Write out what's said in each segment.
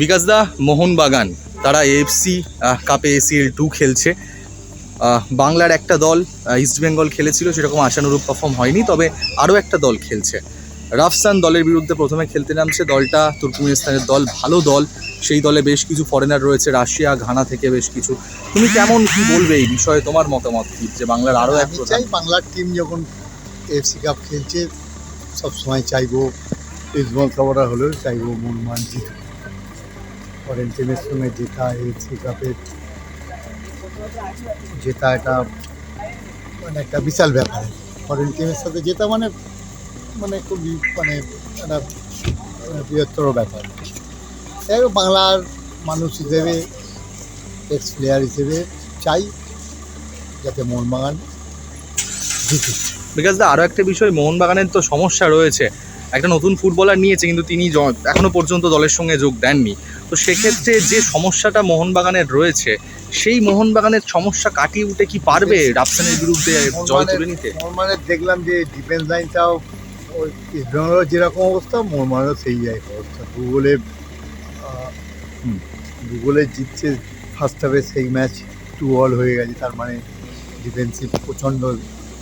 বিকাশ দা মোহনবাগান তারা এএফসি কাপে ACL two খেলছে। বাংলার একটা দল ইস্ট বেঙ্গল খেলেছিল সেরকম আশানুরূপ পারফর্ম হয়নি তবে আরও একটা দল খেলছে। রাফসান দলের বিরুদ্ধে প্রথমে খেলতে নামছে দলটা তুর্কমেনিস্তানের দল ভালো দল। সেই দলে বেশ কিছু ফরেনার রয়েছে রাশিয়া ঘানা থেকে বেশ কিছু। তুমি কেমন কি বলবে এই বিষয়ে? তোমার মতামত কি? যে বাংলার আরও এক চাই বাংলার টিম যখন এফসি কাপ খেলছে সব সময় চাইব ইসবল কাবরা হলেও চাইব মনমান জিতুক। ফরেন টিমের সঙ্গে জেতা এফসি কাপের জেতা এটা মানে একটা বিশাল ব্যাপার। ফরেন টিমের সাথে জেতা মানে মানে খুবই মানে একটা মানে বৃহত্তর ব্যাপার। হোক, বাংলার মানুষ হিসেবে এক্স প্লেয়ার হিসেবে চাই যাতে মোহনবাগান জিতুক বিকাশ দা আরও একটা বিষয় মোহনবাগানের তো সমস্যা রয়েছে। একটা নতুন ফুটবলার নিয়েছে কিন্তু তিনি জ- এখনও পর্যন্ত দলের সঙ্গে যোগ দেননি। তো সেক্ষেত্রে যে সমস্যাটা মোহনবাগানের রয়েছে সেই মোহনবাগানের সমস্যা কাটিয়ে উঠে কি পারবে রাফসানের বিরুদ্ধে জয় তুলে নিতে? মোহনবাগানের দেখলাম যে ডিফেন্স লাইনটাও ইস্টবেঙ্গলের যেরকম অবস্থা মোহনবাগানের সেই অবস্থা। ভূগোলে হুম। ভূগোলে জিতছে ফার্স্ট হাফে সেই ম্যাচ টু অল হয়ে গেছে। তার মানে ডিফেন্সিভ প্রচণ্ড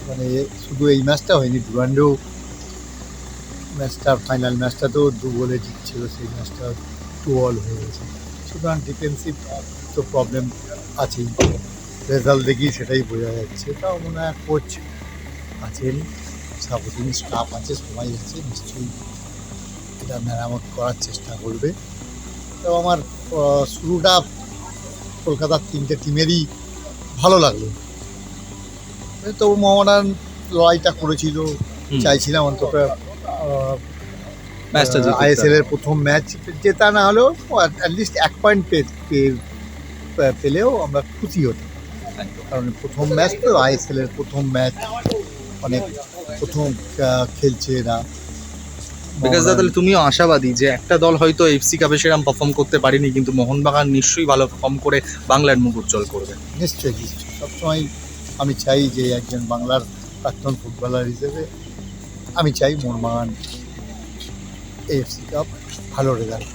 মানে শুধু এই ম্যাচটা হয়নি ডুরান্ডেও ম্যাচটা ফাইনাল ম্যাচটা তো দু গোলে জিতছিল সেই ম্যাচটা টু অল হয়ে গেছে। সুতরাং ডিফেন্সিভ তো প্রবলেম আছেই। রেজাল্ট দেখি সেটাই বোঝা যাচ্ছে। তাও মনে হয় কোচ আছেন সাপোর্টিং স্টাফ আছে সবাই আছে নিশ্চয়ই এটা মেরামত করার চেষ্টা করবে। তো আমার শুরুটা কলকাতার তিনটে টিমেরই ভালো লাগল। তো মোহামেডান লড়াইটা করেছিল চাইছিলাম অন্তত ম্যাচটা আইএসএল এর প্রথম ম্যাচ জেতা না হলেও অ্যাটলিস্ট এক পয়েন্ট পেলেও আমরা খুশি হতাম। কারণ প্রথম ম্যাচ তো আইএসএল এর প্রথম ম্যাচ অনেক প্রথম খেলছে এরা। বিকাশ দা তাহলে তুমিও আশাবাদী যে একটা দল হয়তো এফসি কাপে সেরকম পারফর্ম করতে পারেনি কিন্তু মোহনবাগান নিশ্চয়ই ভালো পারফর্ম করে বাংলার মুখ উজ্জ্বল করবে। নিশ্চয়ই নিশ্চয়ই। সবসময় আমি চাই যে একজন বাংলার প্রাক্তন ফুটবলার হিসেবে আমি চাই মোহনবাগান এফসি কাপ ভালো রেজাল্ট